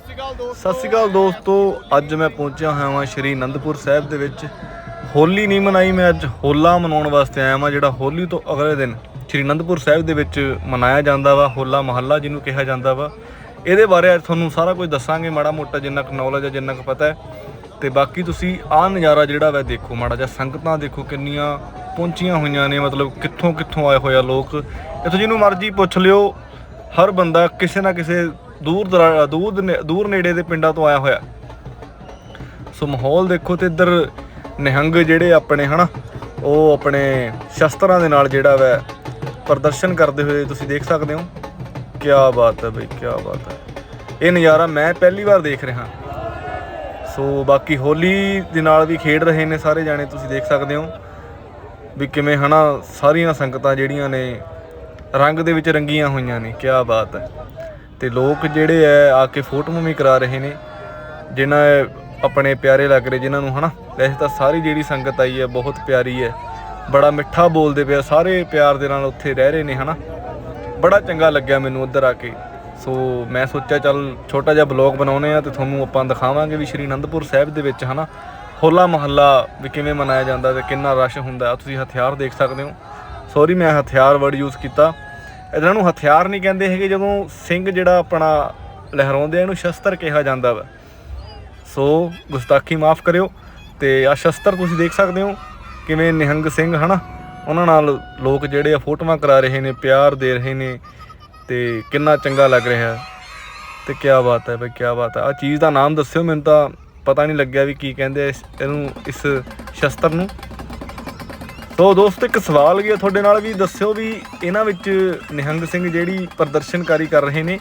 ਸਤਿ ਸ਼੍ਰੀ ਅਕਾਲ ਦੋਸਤੋ। ਅੱਜ ਮੈਂ ਪਹੁੰਚਿਆ ਹੋਇਆ ਹਾਂ ਸ਼੍ਰੀ ਅਨੰਦਪੁਰ ਸਾਹਿਬ ਦੇ ਵਿੱਚ। ਹੋਲੀ ਨਹੀਂ ਮਨਾਈ ਮੈਂ ਅੱਜ, ਹੋਲਾ ਮਨਾਉਣ ਵਾਸਤੇ ਆਇਆ ਹਾਂ ਜਿਹੜਾ ਹੋਲੀ ਤੋਂ ਅਗਲੇ ਦਿਨ ਸ਼੍ਰੀ ਅਨੰਦਪੁਰ ਸਾਹਿਬ ਦੇ ਵਿੱਚ ਮਨਾਇਆ ਜਾਂਦਾ ਵਾ, ਹੋਲਾ ਮਹੱਲਾ ਜਿਹਨੂੰ ਕਿਹਾ ਜਾਂਦਾ ਵਾ। ਇਹਦੇ ਬਾਰੇ ਅੱਜ ਤੁਹਾਨੂੰ ਸਾਰਾ ਕੁਝ ਦੱਸਾਂਗੇ, ਮਾੜਾ ਮੋਟਾ ਜਿੰਨਾ ਕੁ ਨੌਲੇਜ ਹੈ ਜਿੰਨਾ ਕੁ ਪਤਾ ਹੈ। ਤੇ ਬਾਕੀ ਤੁਸੀਂ ਆਹ ਨਜ਼ਾਰਾ ਜਿਹੜਾ ਵਾ ਦੇਖੋ, ਮਾੜਾ ਜਿਹਾ ਸੰਗਤਾਂ ਦੇਖੋ ਕਿੰਨੀਆਂ ਪਹੁੰਚੀਆਂ ਹੋਈਆਂ ਨੇ, ਮਤਲਬ ਕਿੱਥੋਂ ਕਿੱਥੋਂ ਆਏ ਹੋਇਆ ਲੋਕ। ਇੱਥੋਂ ਜਿਹਨੂੰ ਮਰਜ਼ੀ ਪੁੱਛ ਲਿਓ, ਹਰ ਬੰਦਾ ਕਿਸੇ ਨਾ ਕਿਸੇ ਦੂਰ ਦਰਾ- ਦੂਰ ਨੇ- ਦੂਰ ਨੇੜੇ ਦੇ ਪਿੰਡਾਂ ਤੋਂ ਆਇਆ ਹੋਇਆ। ਸੋ ਮਾਹੌਲ ਦੇਖੋ ਤੇ ਇੱਧਰ ਨਿਹੰਗ ਜਿਹੜੇ ਆਪਣੇ, ਹਨਾ, ਉਹ ਆਪਣੇ ਸ਼ਸਤਰਾਂ ਦੇ ਨਾਲ ਜਿਹੜਾ ਵੈ, ਪ੍ਰਦਰਸ਼ਨ ਕਰਦੇ ਹੋਏ ਤੁਸੀਂ ਦੇਖ ਸਕਦੇ ਹੋ। ਕੀ ਬਾਤ ਹੈ ਬਈ ਕੀ ਬਾਤ ਹੈ। ਇਹ ਨਜ਼ਾਰਾ ਮੈਂ ਪਹਿਲੀ ਵਾਰ ਦੇਖ ਰਿਹਾ। ਸੋ ਬਾਕੀ ਹੋਲੀ ਦੇ ਨਾਲ ਵੀ ਖੇਡ ਰਹੇ ਨੇ ਸਾਰੇ ਜਾਣੇ, ਤੁਸੀਂ ਦੇਖ ਸਕਦੇ ਹੋ। ਵੀ ਕਿਵੇਂ, ਹਨਾ, ਸਾਰੀਆਂ ਸੰਗਤਾਂ ਜਿਹੜੀਆਂ ਨੇ ਰੰਗ ਦੇ ਵਿੱਚ ਰੰਗੀਆਂ ਹੋਈਆਂ ਨੇ ਕੀ ਬਾਤ ਹੈ। ਤੇ ਲੋਕ ਜਿਹੜੇ ਐ ਆ ਕੇ ਫੋਟੋਆਂ ਵੀ ਕਰਾ ਰਹੇ ਨੇ, ਜਿਨ੍ਹਾਂ ਆਪਣੇ ਪਿਆਰੇ ਲੱਗ ਰਹੇ, ਜਿਨ੍ਹਾਂ ਨੂੰ ਹਨਾ, ਵੈਸੇ ਤਾਂ ਸਾਰੀ ਜਿਹੜੀ ਸੰਗਤ ਆਈ ਹੈ ਬਹੁਤ ਪਿਆਰੀ ਹੈ ਬੜਾ ਮਿੱਠਾ ਬੋਲਦੇ ਪਿਆ ਸਾਰੇ ਪਿਆਰ ਦੇ ਨਾਲ ਉੱਥੇ ਰਹਿ ਰਹੇ ਨੇ ਹਨਾ। ਬੜਾ ਚੰਗਾ ਲੱਗਿਆ ਮੈਨੂੰ ਉੱਧਰ ਆ ਕੇ। ਸੋ ਮੈਂ ਸੋਚਿਆ ਚੱਲ ਛੋਟਾ ਜਿਹਾ ਬਲੌਗ ਬਣਾਉਨੇ ਆ ਤੇ ਤੁਹਾਨੂੰ ਆਪਾਂ ਦਿਖਾਵਾਂਗੇ ਵੀ ਸ਼੍ਰੀ ਅਨੰਦਪੁਰ ਸਾਹਿਬ ਦੇ ਵਿੱਚ ਹਨਾ, ਹੋਲਾ ਮਹੱਲਾ ਵੀ ਕਿਵੇਂ ਮਨਾਇਆ ਜਾਂਦਾ ਤੇ ਕਿੰਨਾ ਰਸ਼ ਹੁੰਦਾ ਤੁਸੀਂ ਹਥਿਆਰ ਦੇਖ ਸਕਦੇ ਹੋ। ਸੌਰੀ ਮੈਂ ਹਥਿਆਰ ਵਰਡ ਯੂਜ਼ ਕੀਤਾ। ਇਹਨਾਂ ਨੂੰ ਹਥਿਆਰ ਨਹੀਂ ਕਹਿੰਦੇ ਹੈਗੇ, ਜਦੋਂ ਸਿੰਘ ਜਿਹੜਾ ਆਪਣਾ ਲਹਿਰਾਉਂਦੇ ਆ, ਇਹਨੂੰ ਸ਼ਸਤਰ ਕਿਹਾ ਜਾਂਦਾ ਵਾ। ਸੋ ਗੁਸਤਾਖੀ ਮਾਫ ਕਰਿਓ ਤੇ ਆ ਸ਼ਸਤਰ ਤੁਸੀਂ ਦੇਖ ਸਕਦੇ ਹੋ, ਕਿਵੇਂ ਨਿਹੰਗ ਸਿੰਘ, ਹਨਾ? ਉਹਨਾਂ ਨਾਲ ਲੋਕ ਜਿਹੜੇ ਆ ਫੋਟੋਆਂ ਕਰਾ ਰਹੇ ਨੇ, ਪਿਆਰ ਦੇ ਰਹੇ ਨੇ ਤੇ ਕਿੰਨਾ ਚੰਗਾ ਲੱਗ ਰਿਹਾ ਤੇ ਕੀ ਬਾਤ ਹੈ ਬਈ ਕੀ ਬਾਤ ਹੈ। ਆ ਚੀਜ਼ ਦਾ ਨਾਮ ਦੱਸਿਓ, ਮੈਨੂੰ ਤਾਂ ਪਤਾ ਨਹੀਂ ਲੱਗਿਆ ਵੀ ਕੀ ਕਹਿੰਦੇ ਇਸ ਇਹਨੂੰ, ਇਸ ਸ਼ਸਤਰ ਨੂੰ। ਸੋ ਦੋਸਤੋ, ਇੱਕ ਸਵਾਲ ਵੀ ਗਿਆ ਤੁਹਾਡੇ ਨਾਲ ਵੀ। ਦੱਸਿਓ ਵੀ ਇਹਨਾਂ ਵਿੱਚ ਨਿਹੰਗ ਸਿੰਘ ਜਿਹੜੀ ਪ੍ਰਦਰਸ਼ਨਕਾਰੀ ਕਰ ਰਹੇ ਨੇ,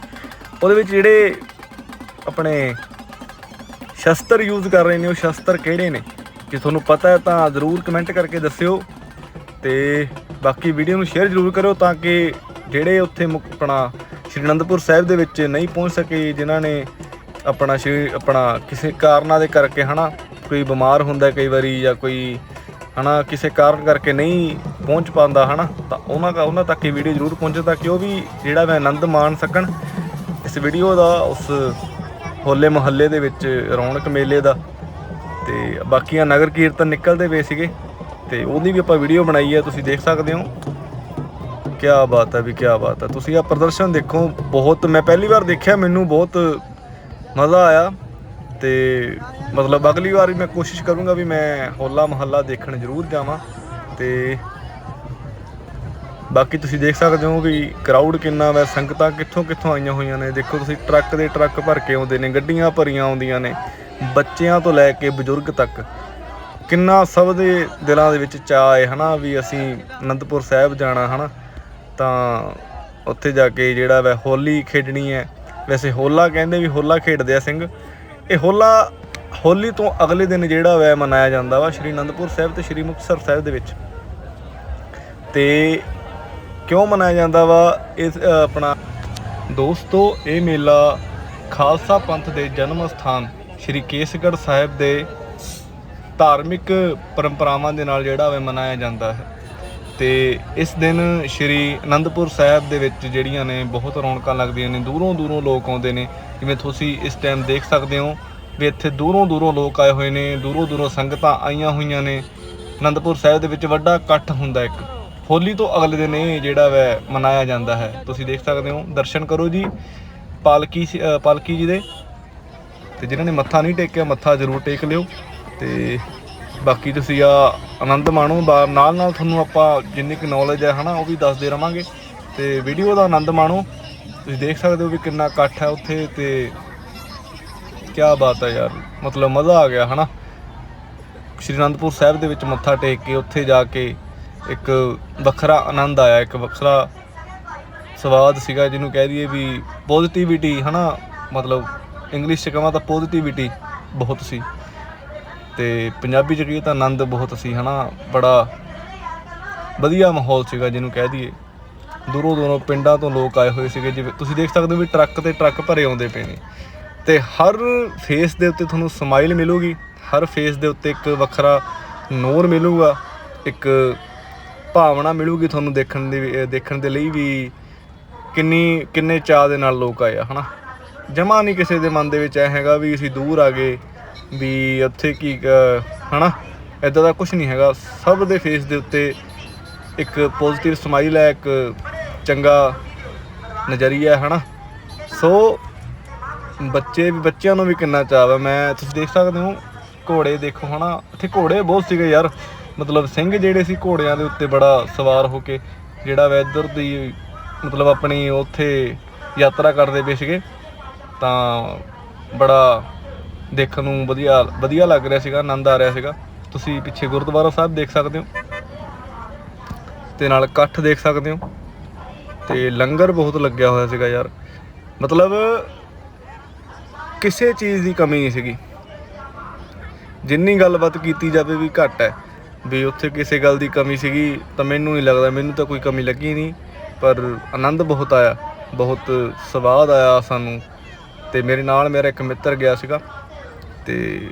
ਉਹਦੇ ਵਿੱਚ ਜਿਹੜੇ ਆਪਣੇ ਸ਼ਸਤਰ ਯੂਜ਼ ਕਰ ਰਹੇ ਨੇ, ਉਹ ਸ਼ਸਤਰ ਕਿਹੜੇ ਨੇ? ਜੇ ਤੁਹਾਨੂੰ ਪਤਾ ਹੈ ਤਾਂ ਜ਼ਰੂਰ ਕਮੈਂਟ ਕਰਕੇ ਦੱਸਿਓ ਤੇ ਬਾਕੀ ਵੀਡੀਓ ਨੂੰ ਸ਼ੇਅਰ ਜ਼ਰੂਰ ਕਰਿਓ ਤਾਂ ਕਿ ਜਿਹੜੇ ਉੱਥੇ ਮੁਕ- ਆਪਣਾ ਸ਼੍ਰੀ ਅਨੰਦਪੁਰ ਸਾਹਿਬ ਦੇ ਵਿੱਚ ਨਹੀਂ ਪਹੁੰਚ ਸਕੇ, ਜਿਨ੍ਹਾਂ ਨੇ ਆਪਣਾ ਸ਼੍ਰੀ ਆਪਣਾ ਕਿਸੇ ਕਾਰਨਾਂ ਦੇ ਕਰਕੇ ਹਨਾ, ਕੋਈ ਬਿਮਾਰ ਹੁੰਦਾ ਕਈ ਵਾਰੀ ਜਾਂ ਕੋਈ ਹਨਾ, ਕਿਸੇ ਕਾਰਨ ਕਰਕੇ ਨਹੀਂ ਪਹੁੰਚ ਪਾਉਂਦਾ, ਹਨਾ। ਤਾਂ ਉਹਨਾਂ ਦਾ ਉਹਨਾਂ ਤੱਕ ਇਹ ਵੀਡੀਓ ਜ਼ਰੂਰ ਪਹੁੰਚੇ ਤਾਂ ਕਿ ਉਹ ਵੀ ਜਿਹੜਾ ਮੈਂ ਆਨੰਦ ਮਾਣ ਸਕਣ। ਇਸ ਵੀਡੀਓ ਦਾ, ਉਸ ਹੋਲੇ ਮਹੱਲੇ ਦੇ ਵਿੱਚ, ਰੌਣਕ ਮੇਲੇ ਦਾ, ਤੇ ਬਾਕੀਆਂ ਨਗਰ ਕੀਰਤਨ ਨਿਕਲਦੇ ਪਏ ਸੀਗੇ। ਤੇ ਉਹਦੀ ਵੀ ਆਪਾਂ ਵੀਡੀਓ ਬਣਾਈ ਹੈ, ਤੁਸੀਂ ਦੇਖ ਸਕਦੇ ਹੋ। ਕੀ ਬਾਤ ਹੈ ਵੀ ਕੀ ਬਾਤ ਹੈ। ਤੁਸੀਂ ਆ ਪ੍ਰਦਰਸ਼ਨ ਦੇਖੋ, ਬਹੁਤ ਮੈਂ ਪਹਿਲੀ ਵਾਰ ਦੇਖਿਆ, ਮੈਨੂੰ ਬਹੁਤ ਮਜ਼ਾ ਆਇਆ। ਤੇ ਮਤਲਬ ਅਗਲੀ ਵਾਰ ਮੈਂ ਕੋਸ਼ਿਸ਼ ਕਰੂੰਗਾ ਵੀ ਮੈਂ ਹੋਲਾ ਮਹੱਲਾ ਦੇਖਣ ਜ਼ਰੂਰ ਜਾਵਾਂ ਤੇ ਬਾਕੀ ਤੁਸੀਂ ਦੇਖ ਸਕਦੇ ਹੋ ਵੀ ਕਰਾਊਡ ਕਿੰਨਾ ਵਾ, ਸੰਗਤਾਂ ਕਿੱਥੋਂ ਕਿੱਥੋਂ ਆਈਆਂ ਹੋਈਆਂ ਨੇ। ਦੇਖੋ ਤੁਸੀਂ ਟਰੱਕ ਦੇ ਟਰੱਕ ਭਰ ਕੇ ਆਉਂਦੇ ਨੇ, ਗੱਡੀਆਂ ਭਰੀਆਂ ਆਉਂਦੀਆਂ ਨੇ, ਬੱਚਿਆਂ ਤੋਂ ਲੈ ਕੇ ਬਜ਼ੁਰਗ ਤੱਕ। ਕਿੰਨਾ ਸਭ ਦੇ ਦਿਲਾਂ ਦੇ ਵਿੱਚ ਚਾਅ ਹੈ, ਹਨਾ, ਵੀ ਅਸੀਂ ਅਨੰਦਪੁਰ ਸਾਹਿਬ ਜਾਣਾ, ਹਨਾ। ਤਾਂ ਉੱਥੇ ਜਾ ਕੇ ਜਿਹੜਾ ਵਾ ਹੋਲੀ ਖੇਡਣੀ ਹੈ। ਵੈਸੇ ਹੋਲਾ ਕਹਿੰਦੇ ਵੀ ਹੋਲਾ ਖੇਡਦੇ ਆ ਸਿੰਘ, ਇਹ ਹੋਲਾ ਹੋਲੀ ਤੋਂ ਅਗਲੇ ਦਿਨ ਜਿਹੜਾ ਵਾ ਮਨਾਇਆ ਜਾਂਦਾ ਵਾ ਸ਼੍ਰੀ ਅਨੰਦਪੁਰ ਸਾਹਿਬ ਤੇ ਸ਼੍ਰੀ ਮੁਕਤਸਰ ਸਾਹਿਬ ਦੇ ਵਿੱਚ। ਤੇ ਕਿਉਂ ਮਨਾਇਆ ਜਾਂਦਾ ਵਾ? ਇਸ ਆਪਣਾ ਦੋਸਤੋ, ਇਹ ਮੇਲਾ ਖਾਲਸਾ ਪੰਥ ਦੇ ਜਨਮ ਸਥਾਨ ਸ਼੍ਰੀ ਕੇਸਗੜ੍ਹ ਸਾਹਿਬ ਦੇ ਧਾਰਮਿਕ ਪਰੰਪਰਾਵਾਂ ਦੇ ਨਾਲ ਜਿਹੜਾ ਵਾ ਮਨਾਇਆ ਜਾਂਦਾ ਹੈ। ਤੇ ਇਸ ਦਿਨ ਸ਼੍ਰੀ ਅਨੰਦਪੁਰ ਸਾਹਿਬ ਦੇ ਵਿੱਚ ਜਿਹੜੀਆਂ ਨੇ ਬਹੁਤ ਰੌਣਕਾਂ ਲੱਗਦੀਆਂ ਨੇ ਦੂਰੋਂ ਦੂਰੋਂ ਲੋਕ ਆਉਂਦੇ ਨੇ। ਜਿਵੇਂ ਤੁਸੀਂ ਇਸ ਟਾਈਮ ਦੇਖ ਸਕਦੇ ਹੋ ਵੀ ਇੱਥੇ ਦੂਰੋਂ ਦੂਰੋਂ ਲੋਕ ਆਏ ਹੋਏ ਨੇ, ਦੂਰੋਂ ਦੂਰੋਂ ਸੰਗਤਾਂ ਆਈਆਂ ਹੋਈਆਂ ਨੇ। ਅਨੰਦਪੁਰ ਸਾਹਿਬ ਦੇ ਵਿੱਚ ਵੱਡਾ ਇਕੱਠ ਹੁੰਦਾ ਇੱਕ। ਹੋਲੀ ਤੋਂ ਅਗਲੇ ਦਿਨ ਇਹ ਜਿਹੜਾ ਵੈ ਮਨਾਇਆ ਜਾਂਦਾ ਹੈ। ਤੁਸੀਂ ਦੇਖ ਸਕਦੇ ਹੋ, ਦਰਸ਼ਨ ਕਰੋ ਜੀ, ਪਾਲਕੀ ਸ- ਪਾਲਕੀ ਜੀ ਦੇ। ਤੇ ਜਿਨ੍ਹਾਂ ਨੇ ਮੱਥਾ ਨਹੀਂ ਟੇਕਿਆ, ਮੱਥਾ ਜ਼ਰੂਰ ਟੇਕ ਲਿਓ। ਤੇ ਬਾਕੀ ਤੁਸੀਂ ਆ ਆਨੰਦ ਮਾਣੋ। ਬਾ- ਨਾਲ ਨਾਲ ਤੁਹਾਨੂੰ ਆਪਾਂ ਜਿੰਨੀ ਕੁ ਨੌਲੇਜ ਹੈ ਹਨਾ, ਉਹ ਵੀ ਦੱਸਦੇ ਰਵਾਂਗੇ। ਤੇ ਵੀਡੀਓ ਦਾ ਆਨੰਦ ਮਾਣੋ। ਤੁਸੀਂ ਦੇਖ ਸਕਦੇ ਹੋ ਵੀ ਕਿੰਨਾ ਇਕੱਠ ਹੈ ਉੱਥੇ ਤੇ ਕੀ ਬਾਤ ਹੈ ਯਾਰ। ਮਤਲਬ ਮਜ਼ਾ ਆ ਗਿਆ, ਹਨਾ? ਸ਼੍ਰੀ ਅਨੰਦਪੁਰ ਸਾਹਿਬ ਦੇ ਵਿੱਚ ਮੱਥਾ ਟੇਕ ਕੇ ਉੱਥੇ ਜਾ ਕੇ ਇੱਕ ਵੱਖਰਾ ਆਨੰਦ ਆਇਆ, ਇੱਕ ਵੱਖਰਾ ਸਵਾਦ ਸੀਗਾ ਜਿਹਨੂੰ ਕਹਿ ਦਈਏ ਵੀ ਪੋਜ਼ਿਟਿਵਿਟੀ ਹਨਾ? ਮਤਲਬ ਇੰਗਲਿਸ਼ ਚ ਕਹਾਂ ਤਾਂ ਪੋਜ਼ਿਟਿਵਿਟੀ ਬਹੁਤ ਸੀ। ਤੇ ਪੰਜਾਬੀ ਚ ਕਹੀਏ ਤਾਂ ਆਨੰਦ ਬਹੁਤ ਸੀ, ਹਨਾ? ਬੜਾ ਵਧੀਆ ਮਾਹੌਲ ਸੀਗਾ ਜਿਹਨੂੰ ਕਹਿ ਦਈਏ। ਦੂਰੋਂ ਦੂਰੋਂ ਪਿੰਡਾਂ ਤੋਂ ਲੋਕ ਆਏ ਹੋਏ ਸੀਗੇ, ਜਿਵੇਂ ਤੁਸੀਂ ਦੇਖ ਸਕਦੇ ਹੋ ਵੀ ਟਰੱਕ ਤੇ ਟਰੱਕ ਭਰੇ ਆਉਂਦੇ ਪਏ ਨੇ। ਤੇ ਹਰ ਫੇਸ ਦੇ ਉੱਤੇ ਤੁਹਾਨੂੰ ਸਮਾਈਲ ਮਿਲੂਗੀ। ਹਰ ਫੇਸ ਦੇ ਉੱਤੇ ਇੱਕ ਵੱਖਰਾ ਨੂਰ ਮਿਲੂਗਾ। ਇੱਕ ਭਾਵਨਾ ਮਿਲੂਗੀ ਤੁਹਾਨੂੰ ਦੇਖਣ ਦੀ ਵੀ- ਦੇਖਣ ਦੇ ਲਈ ਵੀ ਕਿੰਨੀ ਕਿੰਨੇ ਚਾਅ ਦੇ ਨਾਲ ਲੋਕ ਆਏ ਆ ਹਨਾ? ਜਮਾ ਨਹੀਂ ਕਿਸੇ ਦੇ ਮਨ ਦੇ ਵਿੱਚ ਐ ਹੈਗਾ ਵੀ ਅਸੀਂ ਦੂਰ ਆ ਗਏ ਵੀ ਉੱਥੇ ਕੀ ਅ, ਹਨਾ? ਇਦਾਂ ਦਾ ਕੁਝ ਨਹੀਂ ਹੈਗਾ। ਸਭ ਦੇ ਫੇਸ ਦੇ ਉੱਤੇ ਇੱਕ ਪੋਜ਼ਿਟਿਵ ਸਮਾਈਲ ਹੈ ਇੱਕ ਚੰਗਾ ਨਜ਼ਰੀਆ ਹੈ ਹਨਾ? ਸੋ ਬੱਚੇ ਵੀ ਬੱਚਿਆਂ ਨੂੰ ਵੀ ਕਿੰਨਾ ਚਾਅ ਹੈ ਮੈਂ ਤੁਸੀਂ ਦੇਖ ਸਕਦੇ ਹੋ, ਘੋੜੇ ਦੇਖੋ ਹਨਾ। ਇੱਥੇ ਘੋੜੇ ਬਹੁਤ ਸੀਗੇ ਯਾਰ। ਮਤਲਬ ਸਿੰਘ ਜਿਹੜੇ ਸੀ ਘੋੜਿਆਂ ਦੇ ਉੱਤੇ ਬੜਾ ਸਵਾਰ ਹੋ ਕੇ, ਜਿਹੜਾ ਵੈਦਰ ਦੀ ਮਤਲਬ ਆਪਣੀ ਉੱਥੇ ਯਾਤਰਾ ਕਰਦੇ ਪਏ ਸੀਗੇ, ਤਾਂ ਬੜਾ ਦੇਖਣ ਨੂੰ ਵਧੀਆ ਵਧੀਆ ਲੱਗ ਰਿਹਾ ਸੀਗਾ, ਆਨੰਦ ਆ ਰਿਹਾ ਸੀਗਾ। ਤੁਸੀਂ ਪਿੱਛੇ ਗੁਰਦੁਆਰਾ ਸਾਹਿਬ ਦੇਖ ਸਕਦੇ ਹੋ। ਤੇ ਨਾਲ ਇਕੱਠ ਦੇਖ ਸਕਦੇ ਹੋ। ਤੇ ਲੰਗਰ ਬਹੁਤ ਲੱਗਿਆ ਹੋਇਆ ਸੀਗਾ ਯਾਰ। ਮਤਲਬ ਕਿਸੇ ਚੀਜ਼ ਦੀ ਕਮੀ ਨਹੀਂ ਸੀਗੀ। ਜਿੰਨੀ ਗੱਲਬਾਤ ਕੀਤੀ ਜਾਵੇ ਵੀ ਘੱਟ ਹੈ, ਵੀ ਉੱਥੇ ਕਿਸੇ ਗੱਲ ਦੀ ਕਮੀ ਸੀਗੀ, ਤਾਂ ਮੈਨੂੰ ਨਹੀਂ ਲੱਗਦਾ, ਮੈਨੂੰ ਤਾਂ ਕੋਈ ਕਮੀ ਲੱਗੀ ਨਹੀਂ, ਪਰ ਆਨੰਦ ਬਹੁਤ ਆਇਆ, ਬਹੁਤ ਸਵਾਦ ਆਇਆ ਸਾਨੂੰ, ਤੇ ਮੇਰੇ ਨਾਲ ਮੇਰਾ ਇੱਕ ਮਿੱਤਰ ਗਿਆ ਸੀਗਾ, ਤੇ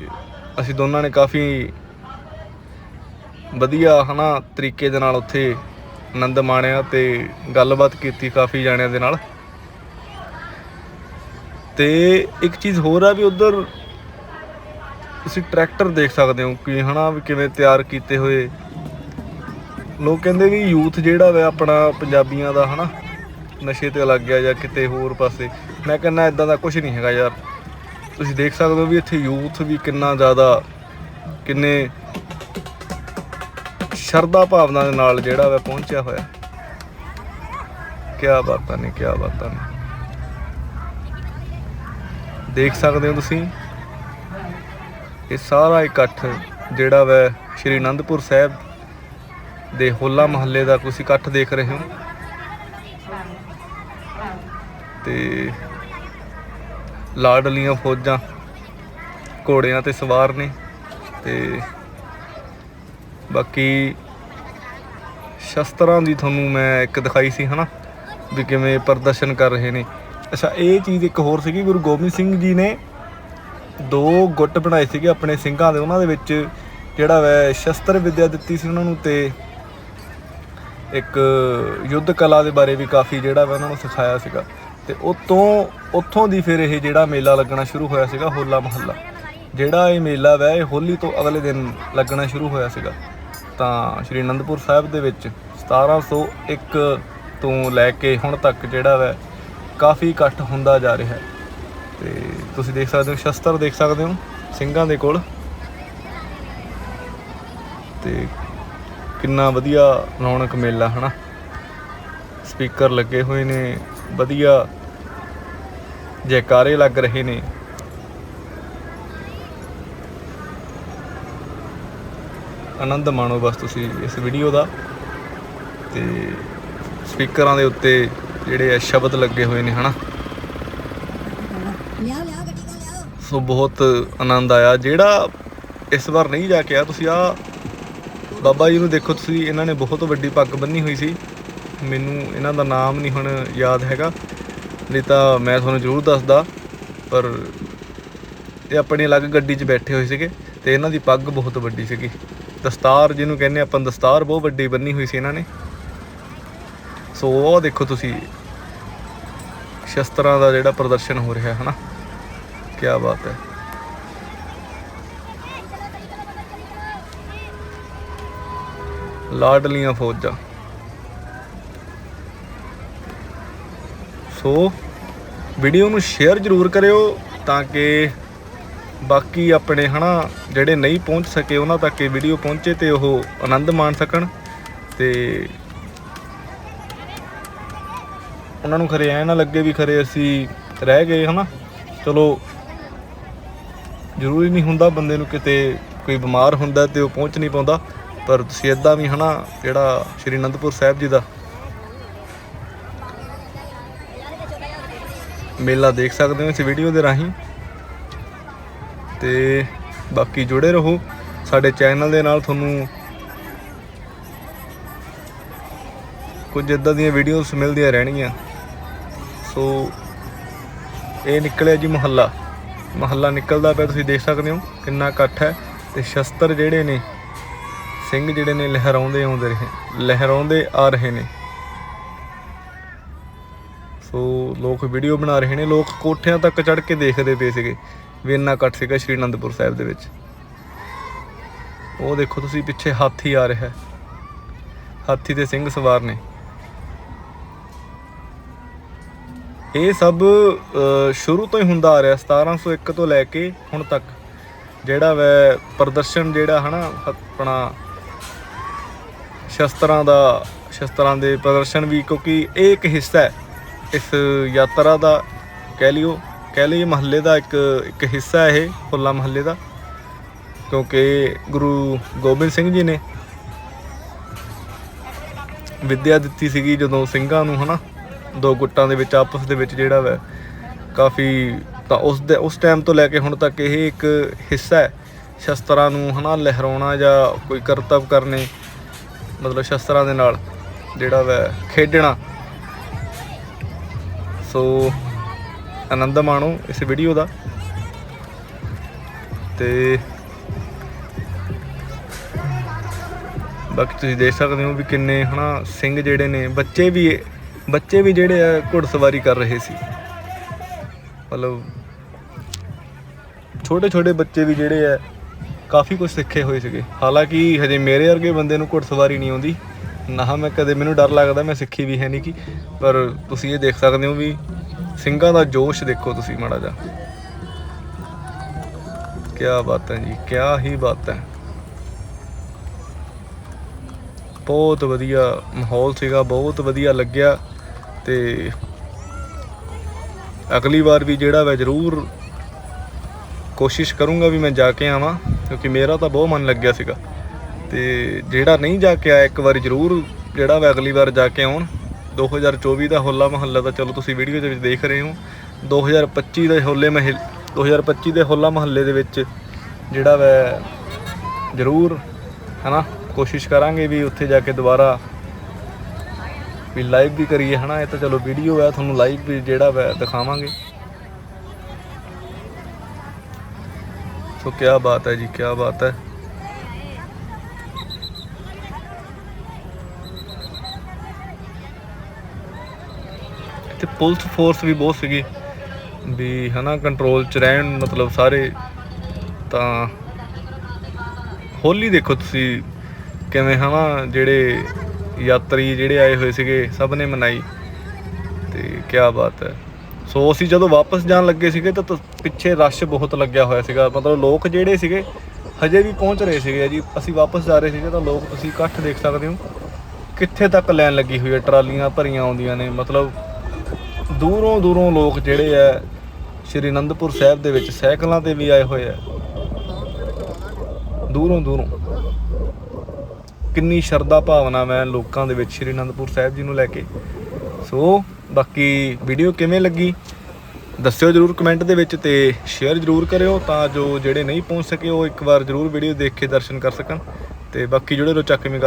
ਅਸੀਂ ਦੋਨਾਂ ਨੇ ਕਾਫੀ ਵਧੀਆ ਹਨਾ ਤਰੀਕੇ ਦੇ ਨਾਲ ਉੱਥੇ ਆਨੰਦ ਮਾਣਿਆ ਤੇ ਗੱਲਬਾਤ ਕੀਤੀ ਕਾਫੀ ਜਾਣਿਆਂ ਦੇ ਨਾਲ। ਤੇ ਇੱਕ ਚੀਜ਼ ਹੋਰ ਆ ਵੀ ਉਧਰ ਤੁਸੀਂ ਟਰੈਕਟਰ ਦੇਖ ਸਕਦੇ ਹੋ ਕਿ ਹਨਾ ਵੀ ਕਿਵੇਂ ਤਿਆਰ ਕੀਤੇ ਹੋਏ। ਲੋਕ ਕਹਿੰਦੇ ਵੀ ਯੂਥ ਜਿਹੜਾ ਵਾ ਆਪਣਾ ਪੰਜਾਬੀਆਂ ਦਾ ਹਨਾ, ਨਸ਼ੇ ਤੇ ਲੱਗ ਗਿਆ ਜਾਂ ਕਿਤੇ ਹੋਰ ਪਾਸੇ। ਮੈਂ ਕਹਿੰਦਾ ਇਦਾਂ ਦਾ ਕੁਝ ਨਹੀਂ ਹੈਗਾ ਯਾਰ। ਤੁਸੀਂ ਦੇਖ ਸਕਦੇ ਹੋ ਵੀ ਇੱਥੇ ਯੂਥ ਵੀ ਕਿੰਨਾ ਜ਼ਿਆਦਾ, ਕਿੰਨੇ ਸ਼ਰਧਾ ਭਾਵਨਾ ਦੇ ਨਾਲ ਜਿਹੜਾ ਵਾ ਪਹੁੰਚਿਆ ਹੋਇਆ। ਕੀ ਬਾਤਾਂ ਨੇ ਕੀ ਬਾਤਾਂ ਨੇ। ਦੇਖ ਸਕਦੇ ਹੋ ਤੁਸੀਂ। ਇਹ ਸਾਰਾ ਇਕੱਠ ਜਿਹੜਾ ਵੈ ਸ਼੍ਰੀ ਅਨੰਦਪੁਰ ਸਾਹਿਬ ਦੇ ਹੋਲਾ ਮਹੱਲੇ ਦਾ ਤੁਸੀਂ ਇਕੱਠ ਦੇਖ ਰਹੇ ਹੋ। ਤੇ ਲਾਡਲੀਆਂ ਫੌਜਾਂ ਘੋੜਿਆਂ ਤੇ ਸਵਾਰ ਨੇ ਤੇ ਬਾਕੀ ਸ਼ਸਤਰਾਂ ਦੀ ਤੁਹਾਨੂੰ ਮੈਂ ਇੱਕ ਦਿਖਾਈ ਸੀ ਹਨਾ, ਵੀ ਕਿਵੇਂ ਪ੍ਰਦਰਸ਼ਨ ਕਰ ਰਹੇ ਨੇ। ਅੱਛਾ, ਇਹ ਚੀਜ਼ ਇੱਕ ਹੋਰ ਸੀਗੀ, ਗੁਰੂ ਗੋਬਿੰਦ ਸਿੰਘ ਜੀ ਨੇ ਦੋ ਗੁੱਟ ਬਣਾਏ ਸੀਗੇ ਆਪਣੇ ਸਿੰਘਾਂ ਦੇ, ਉਹਨਾਂ ਦੇ ਵਿੱਚ ਜਿਹੜਾ ਵੈ ਸ਼ਸਤਰ ਵਿੱਦਿਆ ਦਿੱਤੀ ਸੀ ਉਹਨਾਂ ਨੂੰ ਤੇ ਇੱਕ ਯੁੱਧ ਕਲਾ ਦੇ ਬਾਰੇ ਵੀ ਕਾਫੀ ਜਿਹੜਾ ਵਾ ਉਹਨਾਂ ਨੂੰ ਸਿਖਾਇਆ ਸੀਗਾ। ਤੇ ਉਤੋਂ, ਉੱਥੋਂ ਦੀ ਫਿਰ ਇਹ ਜਿਹੜਾ ਮੇਲਾ ਲੱਗਣਾ ਸ਼ੁਰੂ ਹੋਇਆ ਸੀਗਾ, ਹੋਲਾ ਮਹੱਲਾ। ਜਿਹੜਾ ਇਹ ਮੇਲਾ ਵੈ, ਇਹ ਹੋਲੀ ਤੋਂ ਅਗਲੇ ਦਿਨ ਲੱਗਣਾ ਸ਼ੁਰੂ ਹੋਇਆ ਸੀਗਾ। ਤਾਂ ਸ਼੍ਰੀ ਅਨੰਦਪੁਰ ਸਾਹਿਬ ਦੇ ਵਿੱਚ 1701 ਤੋਂ ਲੈ ਕੇ ਹੁਣ ਤੱਕ ਜਿਹੜਾ ਵੈ ਕਾਫੀ ਇਕੱਠ ਹੁੰਦਾ ਜਾ ਰਿਹਾ ਹੈ। ਤੇ ਤੁਸੀਂ ਦੇਖ ਸਕਦੇ ਹੋ, ਸ਼ਸਤਰ ਦੇਖ ਸਕਦੇ ਹੋ, ਸਿੰਘਾਂ ਦੇ ਕੋਲ। ਤੇ ਕਿੰਨਾ ਵਧੀਆ ਰੌਣਕ ਮੇਲਾ, ਹਨਾ? ਸਪੀਕਰ ਲੱਗੇ ਹੋਏ ਨੇ, ਵਧੀਆ ਜੈਕਾਰੇ ਲੱਗ ਰਹੇ ਨੇ। ਆਨੰਦ ਮਾਣੋ ਬਸ ਤੁਸੀਂ ਇਸ ਵੀਡੀਓ ਦਾ। ਤੇ ਸਪੀਕਰਾਂ ਦੇ ਉੱਤੇ ਜਿਹੜੇ ਆ ਸ਼ਬਦ ਲੱਗੇ ਹੋਏ ਨੇ, ਹਨਾ? ਲਿਆਓ ਸੋ ਬਹੁਤ ਆਨੰਦ ਆਇਆ। ਜਿਹੜਾ ਇਸ ਵਾਰ ਨਹੀਂ ਜਾ ਕੇ ਆ ਤੁਸੀਂ ਆ ਬਾਬਾ ਜੀ ਨੂੰ ਦੇਖੋ, ਤੁਸੀਂ ਇਹਨਾਂ ਨੇ ਬਹੁਤ ਵੱਡੀ ਪੱਗ ਬੰਨੀ ਹੋਈ ਸੀ। ਮੈਨੂੰ ਇਹਨਾਂ ਦਾ ਨਾਮ ਨਹੀਂ ਹੁਣ ਯਾਦ ਹੈਗਾ, ਨਹੀਂ ਤਾਂ ਮੈਂ ਤੁਹਾਨੂੰ ਜ਼ਰੂਰ ਦੱਸਦਾ, ਪਰ ਇਹ ਆਪਣੀ ਅਲੱਗ ਗੱਡੀ 'ਚ ਬੈਠੇ ਹੋਏ ਸੀਗੇ ਤੇ ਇਹਨਾਂ ਦੀ ਪੱਗ ਬਹੁਤ ਵੱਡੀ ਸੀਗੀ। ਦਸਤਾਰ ਜਿਹਨੂੰ ਕਹਿੰਦੇ ਆਪਾਂ ਦਸਤਾਰ ਬਹੁਤ ਵੱਡੀ ਬੰਨੀ ਹੋਈ ਸੀ ਇਹਨਾਂ ਨੇ। ਸੋ ਉਹ ਦੇਖੋ ਤੁਸੀਂ। ਸ਼ਸਤਰਾਂ ਦਾ ਜਿਹੜਾ ਪ੍ਰਦਰਸ਼ਨ ਹੋ ਰਿਹਾ ਹੈ ਹਨਾ? ਕੀ ਬਾਤ ਹੈ। ਲਾਡਲੀਆਂ ਫੌਜਾਂ। ਸੋ ਵੀਡੀਓ ਨੂੰ ਸ਼ੇਅਰ ਜ਼ਰੂਰ ਕਰਿਓ ਤਾਂ ਕਿ ਬਾਕੀ ਆਪਣੇ, ਹਨਾ, ਜਿਹੜੇ ਨਹੀਂ ਪਹੁੰਚ ਸਕੇ, ਉਹਨਾਂ ਤੱਕ ਇਹ ਵੀਡੀਓ ਪਹੁੰਚੇ ਤੇ ਉਹ ਆਨੰਦ ਮਾਣ ਸਕਣ ਤੇ ਉਹਨਾਂ ਨੂੰ ਖਰੇ ਐ ਨਾ ਲੱਗੇ ਵੀ ਖਰੇ ਅਸੀਂ ਰਹਿ ਗਏ, ਹਨਾ? ਚਲੋ, ਜ਼ਰੂਰੀ ਨਹੀਂ ਹੁੰਦਾ ਬੰਦੇ ਨੂੰ ਕਿਤੇ ਕੋਈ ਬਿਮਾਰ ਹੁੰਦਾ ਤੇ ਉਹ ਪਹੁੰਚ ਨਹੀਂ ਪਾਉਂਦਾ, ਪਰ ਤੁਸੀਂ ਇਦਾਂ ਵੀ, ਹਨਾ, ਜਿਹੜਾ ਸ਼੍ਰੀ ਅਨੰਦਪੁਰ ਸਾਹਿਬ ਜੀ ਦਾ ਮੇਲਾ ਦੇਖ ਸਕਦੇ ਹੋ ਇਸ ਵੀਡੀਓ ਦੇ ਰਾਹੀਂ। ਤੇ ਬਾਕੀ ਜੁੜੇ ਰਹੋ, ਸਾਡੇ ਚੈਨਲ ਦੇ ਨਾਲ ਤੁਹਾਨੂੰ ਕੁਝ ਇਦਾਂ ਦੀਆਂ ਵੀਡੀਓਜ਼ ਮਿਲਦੀਆਂ ਰਹਿਣਗੀਆਂ। ਸੋ ਇਹ ਨਿਕਲਿਆ ਜੀ ਮੁਹੱਲਾ। ਮੁਹੱਲਾ ਨਿਕਲਦਾ ਪਿਆ, ਤੁਸੀਂ ਦੇਖ ਸਕਦੇ ਹੋ ਕਿੰਨਾ ਇਕੱਠ ਹੈ ਤੇ ਸ਼ਸਤਰ ਜਿਹੜੇ ਨੇ, ਸਿੰਘ ਜਿਹੜੇ ਨੇ ਲਹਿਰਾਉਂਦੇ ਆਉਂਦੇ ਰਹੇ, ਲਹਿਰਾਉਂਦੇ ਆ ਰਹੇ ਨੇ। ਸੋ ਲੋਕ ਵੀਡੀਓ ਬਣਾ ਰਹੇ ਨੇ, ਲੋਕ ਕੋਠਿਆਂ ਤੱਕ ਚੜ੍ਹ ਕੇ ਦੇਖਦੇ ਪਏ ਸੀਗੇ ਵੀ ਇੰਨਾ ਇਕੱਠ ਸੀਗਾ ਸ਼੍ਰੀ ਅਨੰਦਪੁਰ ਸਾਹਿਬ ਦੇ ਵਿੱਚ। ਉਹ ਦੇਖੋ ਤੁਸੀਂ, ਪਿੱਛੇ ਹਾਥੀ ਆ ਰਿਹਾ ਹਾਥੀ ਦੇ ਸਿੰਘ ਸਵਾਰ ਨੇ। ਇਹ ਸਭ ਸ਼ੁਰੂ ਤੋਂ ਹੀ ਹੁੰਦਾ ਆ ਰਿਹਾ 1701 ਤੋਂ ਲੈ ਕੇ ਹੁਣ ਤੱਕ। ਜਿਹੜਾ ਵੈ ਪ੍ਰਦਰਸ਼ਨ ਜਿਹੜਾ, ਹਨਾ ਆਪਣਾ ਸ਼ਸਤਰਾਂ ਦਾ, ਸ਼ਸਤਰਾਂ ਦੇ ਪ੍ਰਦਰਸ਼ਨ ਵੀ, ਕਿਉਂਕਿ ਇਹ ਇੱਕ ਹਿੱਸਾ ਹੈ। ਇਸ ਯਾਤਰਾ ਦਾ, ਕਹਿ ਲਿਓ, ਕਹਿ ਲਈਏ ਮਹੱਲੇ ਦਾ ਇੱਕ ਇੱਕ ਹਿੱਸਾ ਹੈ ਇਹ ਹੋਲਾ ਮਹੱਲੇ ਦਾ, ਕਿਉਂਕਿ ਗੁਰੂ ਗੋਬਿੰਦ ਸਿੰਘ ਜੀ ਨੇ ਵਿੱਦਿਆ ਦਿੱਤੀ ਸੀਗੀ ਜਦੋਂ ਸਿੰਘਾਂ ਨੂੰ, ਹਨਾ। ਦੋ ਗੁੱਟਾਂ ਦੇ ਵਿੱਚ, ਆਪਸ ਦੇ ਵਿੱਚ ਜਿਹੜਾ ਵੈ, ਕਾਫੀ ਤਾਂ ਉਸ ਦੇ, ਉਸ ਟਾਈਮ ਤੋਂ ਲੈ ਕੇ ਹੁਣ ਤੱਕ ਇਹ ਇੱਕ ਹਿੱਸਾ ਹੈ, ਸ਼ਸਤਰਾਂ ਨੂੰ ਹਨਾ ਲਹਿਰਾਉਣਾ ਜਾਂ ਕੋਈ ਕਰਤੱਵ ਕਰਨੇ, ਮਤਲਬ ਸ਼ਸਤਰਾਂ ਦੇ ਨਾਲ ਜਿਹੜਾ ਵੈ ਖੇਡਣਾ। ਸੋ ਆਨੰਦ ਮਾਣੋ ਇਸ ਵੀਡੀਓ ਦਾ। ਤੇ ਬਾਕੀ ਤੁਸੀਂ ਦੇਖ ਸਕਦੇ ਹੋ ਵੀ ਕਿੰਨੇ ਹਨਾ ਸਿੰਘ ਜਿਹੜੇ ਨੇ, ਬੱਚੇ ਵੀ ਬੱਚੇ ਵੀ ਜਿਹੜੇ ਆ ਘੁੜਸਵਾਰੀ ਕਰ ਰਹੇ ਸੀ। ਮਤਲਬ ਛੋਟੇ ਛੋਟੇ ਬੱਚੇ ਵੀ ਜਿਹੜੇ ਆ ਕਾਫੀ ਕੁਝ ਸਿੱਖੇ ਹੋਏ ਸੀਗੇ। ਹਾਲਾਂਕਿ ਹਜੇ ਮੇਰੇ ਵਰਗੇ ਬੰਦੇ ਨੂੰ ਘੁੜਸਵਾਰੀ ਨਹੀਂ ਆਉਂਦੀ। ਨਾ ਮੈਂ ਕਦੇ, ਮੈਨੂੰ ਡਰ ਲੱਗਦਾ ਮੈਂ ਸਿੱਖੀ ਵੀ ਹੈ ਨਹੀਂ ਕਿ ਪਰ ਤੁਸੀਂ ਇਹ ਦੇਖ ਸਕਦੇ ਹੋ ਵੀ ਸਿੰਘਾਂ ਦਾ ਜੋਸ਼ ਦੇਖੋ ਤੁਸੀਂ ਮਾੜਾ ਜਿਹਾ। ਕੀ ਬਾਤ ਹੈ ਜੀ ਕੀ ਹੀ ਬਾਤ ਹੈ। ਬਹੁਤ ਵਧੀਆ ਮਾਹੌਲ ਸੀਗਾ, ਬਹੁਤ ਵਧੀਆ ਲੱਗਿਆ। ਤੇ ਅਗਲੀ ਵਾਰ ਵੀ ਜਿਹੜਾ ਵਾ ਜ਼ਰੂਰ ਕੋਸ਼ਿਸ਼ ਕਰੂੰਗਾ ਵੀ ਮੈਂ ਜਾ ਕੇ ਆਵਾਂ, ਕਿਉਂਕਿ ਮੇਰਾ ਤਾਂ ਬਹੁਤ ਮਨ ਲੱਗਿਆ ਸੀਗਾ। ਤੇ ਜਿਹੜਾ ਨਹੀਂ ਜਾ ਕੇ ਆਇਆ, ਇੱਕ ਵਾਰੀ ਜ਼ਰੂਰ ਜਿਹੜਾ ਵਾ ਅਗਲੀ ਵਾਰ ਜਾ ਕੇ ਆਉਣ। 2024 ਦਾ ਹੋਲਾ ਮਹੱਲਾ ਤਾਂ ਚਲੋ ਤੁਸੀਂ ਵੀਡੀਓ ਦੇ ਵਿੱਚ ਦੇਖ ਰਹੇ ਹੋ। 2025 ਦੇ ਹੋਲੇ ਮਹੱਲ 2025 ਦੇ ਹੋਲਾ ਮਹੱਲੇ ਦੇ ਵਿੱਚ ਜਿਹੜਾ ਵੈ ਜ਼ਰੂਰ ਹਨਾ ਕੋਸ਼ਿਸ਼ ਕਰਾਂਗੇ ਵੀ ਉੱਥੇ ਜਾ ਕੇ ਦੁਬਾਰਾ ਵੀ ਲਾਈਵ ਵੀ ਕਰੀਏ, ਹਨਾ? ਇਹ ਤਾਂ ਚਲੋ ਵੀਡੀਓ ਹੈ, ਤੁਹਾਨੂੰ ਲਾਈਵ ਵੀ ਜਿਹੜਾ ਵੈ ਦਿਖਾਵਾਂਗੇ। ਸੋ ਕੀ ਬਾਤ ਹੈ ਜੀ ਕੀ ਬਾਤ ਹੈ। ਤੇ ਪੁਲਿਸ ਫੋਰਸ ਵੀ ਬਹੁਤ ਸੀਗੀ, ਵੀ ਹਨਾ ਕੰਟਰੋਲ ਚ ਰਹਿਣ, ਮਤਲਬ ਸਾਰੇ ਤਾਂ ਹੋਲੀ ਦੇਖੋ ਤੁਸੀਂ ਕਿਵੇਂ, ਹਨਾ, ਜਿਹੜੇ ਯਾਤਰੀ ਜਿਹੜੇ ਆਏ ਹੋਏ ਸੀਗੇ, ਸਭ ਨੇ ਮਨਾਈ। ਤੇ ਕੀ ਬਾਤ ਹੈ। ਸੋ ਅਸੀਂ ਜਦੋਂ ਵਾਪਸ ਜਾਣ ਲੱਗੇ ਸੀਗੇ, ਤਾਂ ਤ- ਪਿੱਛੇ ਰਸ਼ ਬਹੁਤ ਲੱਗਿਆ ਹੋਇਆ ਸੀਗਾ। ਮਤਲਬ ਲੋਕ ਜਿਹੜੇ ਸੀਗੇ, ਹਜੇ ਵੀ ਪਹੁੰਚ ਰਹੇ ਸੀਗੇ ਜੀ। ਅਸੀਂ ਵਾਪਸ ਜਾ ਰਹੇ ਸੀਗੇ ਤਾਂ ਲੋਕ ਤੁਸੀਂ ਇਕੱਠ ਦੇਖ ਸਕਦੇ ਹੋ। ਕਿੱਥੇ ਤੱਕ ਲਾਈਨ ਲੱਗੀ ਹੋਈ ਹੈ, ਟਰਾਲੀਆਂ ਭਰੀਆਂ ਆਉਂਦੀਆਂ ਨੇ। ਮਤਲਬ ਦੂਰੋਂ ਦੂਰੋਂ ਲੋਕ ਜਿਹੜੇ ਆ, ਸ਼੍ਰੀ ਅਨੰਦਪੁਰ ਸਾਹਿਬ ਦੇ ਵਿੱਚ ਸਾਈਕਲਾਂ ਤੇ ਵੀ ਆਏ ਹੋਏ ਆ। ਦੂਰੋਂ ਦੂਰੋਂ। ਕਿੰਨੀ ਸ਼ਰਧਾ ਭਾਵਨਾ ਮੈਂ ਲੋਕਾਂ ਦੇ ਵਿੱਚ ਸ਼੍ਰੀ ਅਨੰਦਪੁਰ ਸਾਹਿਬ ਜੀ ਨੂੰ ਲੈ ਕੇ। ਸੋ, ਬਾਕੀ ਵੀਡੀਓ ਕਿਵੇਂ ਲੱਗੀ? ਦੱਸਿਓ ਜਰੂਰ ਕਮੈਂਟ ਦੇ ਵਿੱਚ ਤੇ ਸ਼ੇਅਰ ਜਰੂਰ ਕਰਿਓ ਤਾਂ ਜੋ ਜਿਹੜੇ ਨਹੀਂ ਪਹੁੰਚ ਸਕੇ ਉਹ ਇੱਕ ਵਾਰ ਜਰੂਰ ਵੀਡੀਓ ਦੇਖ ਕੇ ਦਰਸ਼ਨ ਕਰ ਸਕਣ। ਤੇ ਬਾਕੀ ਜਿਹੜੇ ਰੋ ਚੱਕਵੇਂ ਕਰ